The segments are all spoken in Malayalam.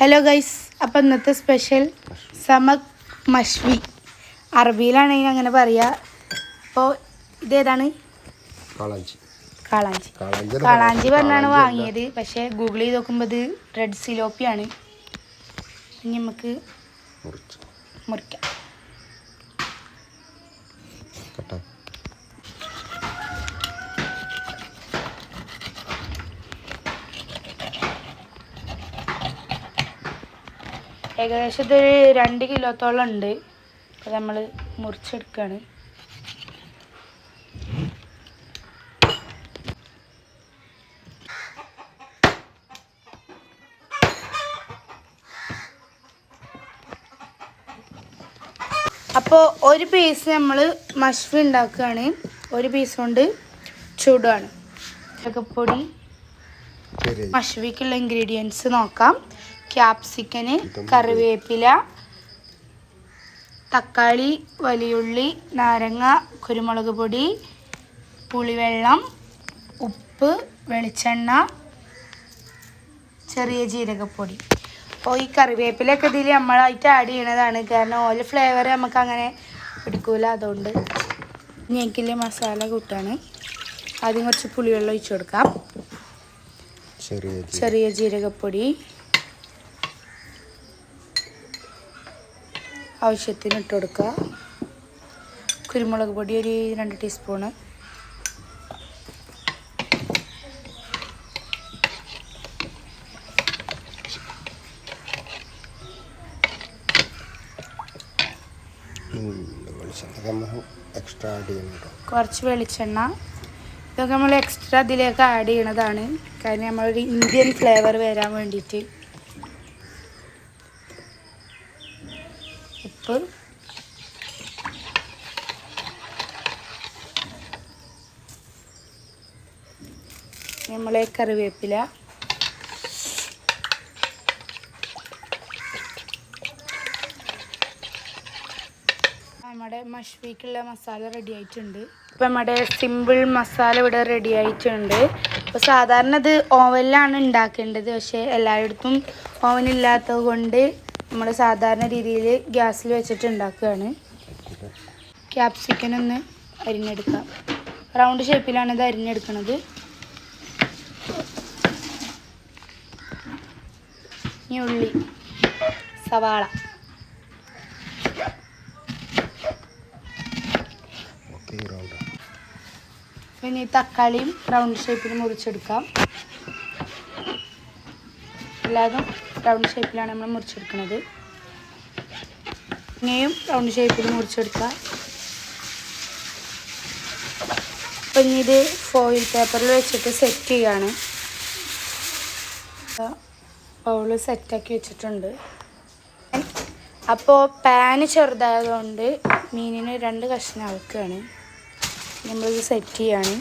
ഹലോ ഗൈസ് അപ്പം ഇന്നത്തെ സ്പെഷ്യൽ സമക് മഷ്വി. അറബിയിലാണെങ്കിൽ അങ്ങനെ പറയുക അപ്പോൾ ഇതേതാണ്? കാളാഞ്ചി. കാളാഞ്ചി. പറഞ്ഞാണ് വാങ്ങിയത്. പക്ഷേ ഗൂഗിൾ ചെയ്ത് നോക്കുമ്പോൾ ഇത് റെഡ് സിലോപ്പിയാണ് ഇനി നമുക്ക് മുറിച്ച്. മുറിക്കാം. ഏകദേശം ഇത് രണ്ട് കിലോത്തോളം ഉണ്ട്. അപ്പോൾ നമ്മൾ മുറിച്ചെടുക്കുകയാണ് അപ്പോൾ ഒരു പീസ് നമ്മൾ മഷ്ഫി ഉണ്ടാക്കുകയാണ് ഒരു പീസ് കൊണ്ട് ചൂടാണ്. ചക്കപ്പൊടി മഷ്വിക്കുള്ള ഇൻഗ്രീഡിയൻസ് നോക്കാം. ക്യാപ്സിക്കന് കറിവേപ്പില തക്കാളി വലിയുള്ളി നാരങ്ങ കുരുമുളക് പൊടി പുളിവെള്ളം ഉപ്പ് വെളിച്ചെണ്ണ ചെറിയ ജീരകപ്പൊടി. അപ്പോൾ ഈ കറിവേപ്പിലൊക്കെ ഇതിൽ നമ്മളായിട്ട് ആഡ് ചെയ്യണതാണ്. കാരണം ഓല ഫ്ലേവർ നമുക്ക് അങ്ങനെ പിടിക്കൂല. അതുകൊണ്ട് ഞെക്കിലെ മസാല കൂട്ടാണ് ആദ്യം കുറച്ച് പുളിവെള്ളം ഒഴിച്ചു കൊടുക്കാം. ചെറിയ ജീരകം. ചെറിയ ജീരകപ്പൊടി. ആവശ്യത്തിന് ഇട്ട് കൊടുക്കുക. കുരുമുളക് പൊടി ഒരു രണ്ട് ടീസ്പൂണ് എക്സ്ട്രാ ആഡ് കുറച്ച് വെളിച്ചെണ്ണ. ഇതൊക്കെ നമ്മൾ എക്സ്ട്രാ ഇതിലേക്ക് ആഡ് ചെയ്യണതാണ്. കാരണം നമ്മളൊരു ഇന്ത്യൻ ഫ്ലേവർ വരാൻ വേണ്ടിയിട്ട്. ഉപ്പ് നമ്മളെ കറിവേപ്പില. നമ്മുടെ മഷ്വീക്കുള്ള മസാല റെഡി ആയിട്ടുണ്ട്. ഇപ്പം നമ്മുടെ സിമ്പിൾ മസാല ഇവിടെ റെഡി ആയിട്ടുണ്ട്. അപ്പോൾ സാധാരണ ഇത് ഓവനിലാണ് ഉണ്ടാക്കേണ്ടത്. പക്ഷേ എല്ലായിടത്തും ഓവൻ ഇല്ലാത്തത് കൊണ്ട് നമ്മൾ സാധാരണ രീതിയിൽ ഗ്യാസിൽ വെച്ചിട്ട് ഉണ്ടാക്കുകയാണ് ക്യാപ്സിക്കൻ ഒന്ന് അരിഞ്ഞെടുക്കാം. റൗണ്ട് ഷേപ്പിലാണ് ഇത് അരിഞ്ഞെടുക്കുന്നത് ഇനി ഉള്ളി സവാള. ഇനി തക്കാളിയും റൗണ്ട് ഷേപ്പിൽ മുറിച്ചെടുക്കാം. എല്ലാതും റൗണ്ട് ഷേപ്പിലാണ് നമ്മൾ മുറിച്ചെടുക്കുന്നത് ഇങ്ങനെയും റൗണ്ട് ഷേപ്പിൽ മുറിച്ചെടുക്കാം. അപ്പം ഇനി ഇത് ഫോയിൽ പേപ്പറിൽ വെച്ചിട്ട് സെറ്റ് ചെയ്യാണ്. ബൗൾ സെറ്റാക്കി വെച്ചിട്ടുണ്ട്. അപ്പോൾ പാന് ചെറുതായതുകൊണ്ട് മീനിന് രണ്ട് കഷ്ണം ആക്കുകയാണ്. നമ്മളിത് സെറ്റ് ചെയ്യാണ്.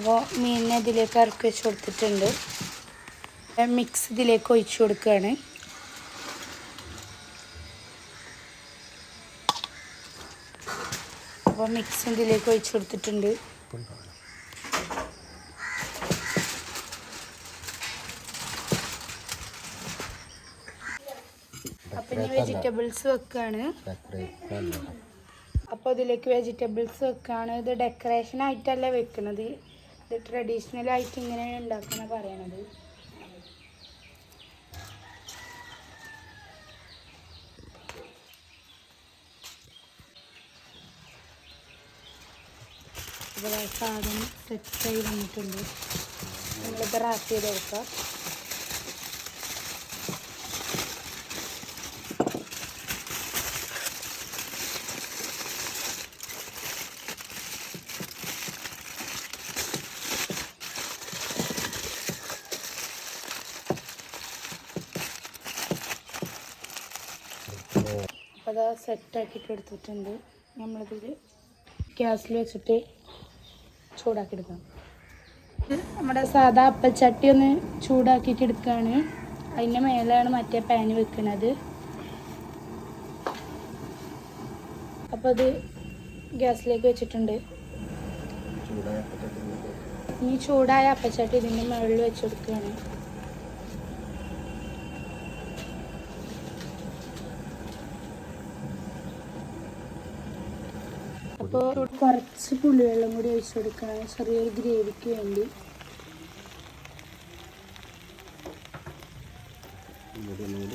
അപ്പോൾ മീനിനെ ഇതിലേക്ക് ഇറക്കി വെച്ച് കൊടുത്തിട്ടുണ്ട്. മിക്സ് ഇതിലേക്ക് ഒഴിച്ചു കൊടുക്കുകയാണ്. അപ്പോൾ മിക്സ് ഇതിലേക്ക് ഒഴിച്ചു കൊടുത്തിട്ടുണ്ട്. ഇനി വെജിറ്റബിൾസ് വെക്കുകയാണ് അപ്പോൾ ഇതിലേക്ക് വെജിറ്റബിൾസ് വെക്കുകയാണ് ഇത് ഡെക്കറേഷൻ ആയിട്ടല്ല വെക്കുന്നത്? ഇത് ട്രഡീഷണൽ ആയിട്ട് ഇങ്ങനെയാണ് ഉണ്ടാക്കുന്ന പറയണത്. ആ സാധനം സെറ്റായി വന്നിട്ടുണ്ട്. നമ്മളിത് റാപ്പ് ചെയ്തെടുക്കാം. അപ്പോൾ അത് സെറ്റാക്കിയിട്ട് എടുത്തിട്ടുണ്ട്. നമ്മളിതിൽ ഗ്യാസിൽ വെച്ചിട്ട് ചൂടാക്കി എടുക്കാം നമ്മുടെ സാധാ അപ്പച്ചട്ടി ഒന്ന് ചൂടാക്കിയിട്ട് എടുക്കുകയാണ് അതിന്റെ മേലെയാണ് മറ്റേ പാൻ വെക്കുന്നത് അപ്പോൾ അത് ഗ്യാസിലേക്ക് വെച്ചിട്ടുണ്ട്. ഇനി ചൂടായ അപ്പച്ചട്ടി ഇതിന്റെ മുകളിൽ വെച്ച് കൊടുക്കുകയാണ്. അപ്പോൾ കുറച്ച് പുളിവെള്ളം കൂടി ഒഴിച്ചു കൊടുക്കണം. ചെറിയൊരു ഗ്രേവിക്ക് വേണ്ടി.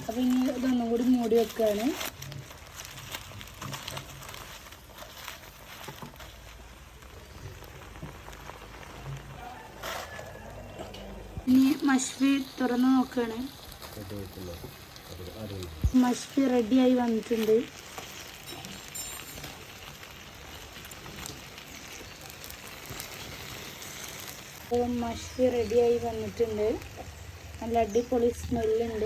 അപ്പൊ അപ്പോൾ ഇനി ഇതൊന്നും കൂടി മൂടി വെക്കുകയാണ്. ഇനി മഷ്വി തുറന്ന് നോക്കുകയാണ്. മഷ്വി റെഡിയായി വന്നിട്ടുണ്ട്. അപ്പോൾ മഷ്വി റെഡിയായി വന്നിട്ടുണ്ട്. നല്ല അടിപൊളി സ്മെല്ലുണ്ട്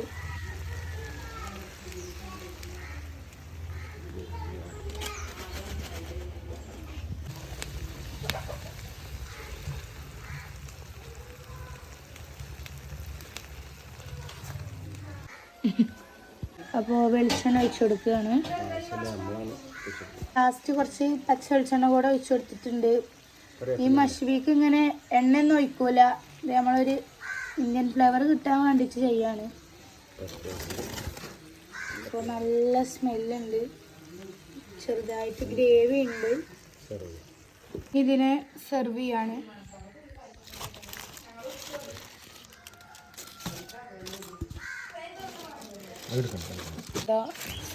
അപ്പോൾ വെളിച്ചെണ്ണ ഒഴിച്ചു കൊടുക്കുകയാണ്. ലാസ്റ്റ് കുറച്ച് പച്ച വെളിച്ചെണ്ണ കൂടെ ഒഴിച്ചു കൊടുത്തിട്ടുണ്ട്. ഈ മഷ്വീക്ക് ഇങ്ങനെ എണ്ണയൊന്നും ഒഴിക്കൂല. നമ്മളൊരു ഇന്ത്യൻ ഫ്ലേവർ കിട്ടാൻ വേണ്ടിയിട്ട് ചെയ്യാണ്. അപ്പോൾ നല്ല സ്മെല്ലുണ്ട് ചെറുതായിട്ട് ഗ്രേവി ഉണ്ട്. ഇതിനെ സെർവ് ചെയ്യാണ്.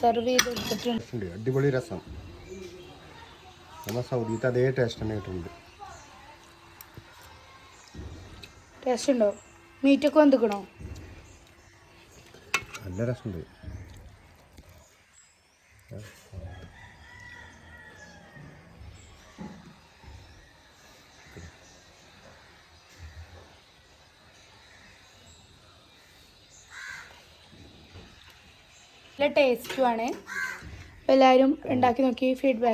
സെർവ് ചെയ്ത് എടുത്തിട്ടുണ്ട് അടിപൊളി രസം. നമ്മുടെ സൗദിത്തെ അതേ ടേസ്റ്റ് തന്നെ കിട്ടുന്നുണ്ട് ടേസ്റ്റ് ഉണ്ടോ? മീറ്റൊക്കെ വന്നിക്കണോ നല്ല രസമുണ്ട്. നല്ല ടേസ്റ്റുമാണ് എല്ലാവരും ഉണ്ടാക്കി നോക്കി ഫീഡ്ബാക്ക്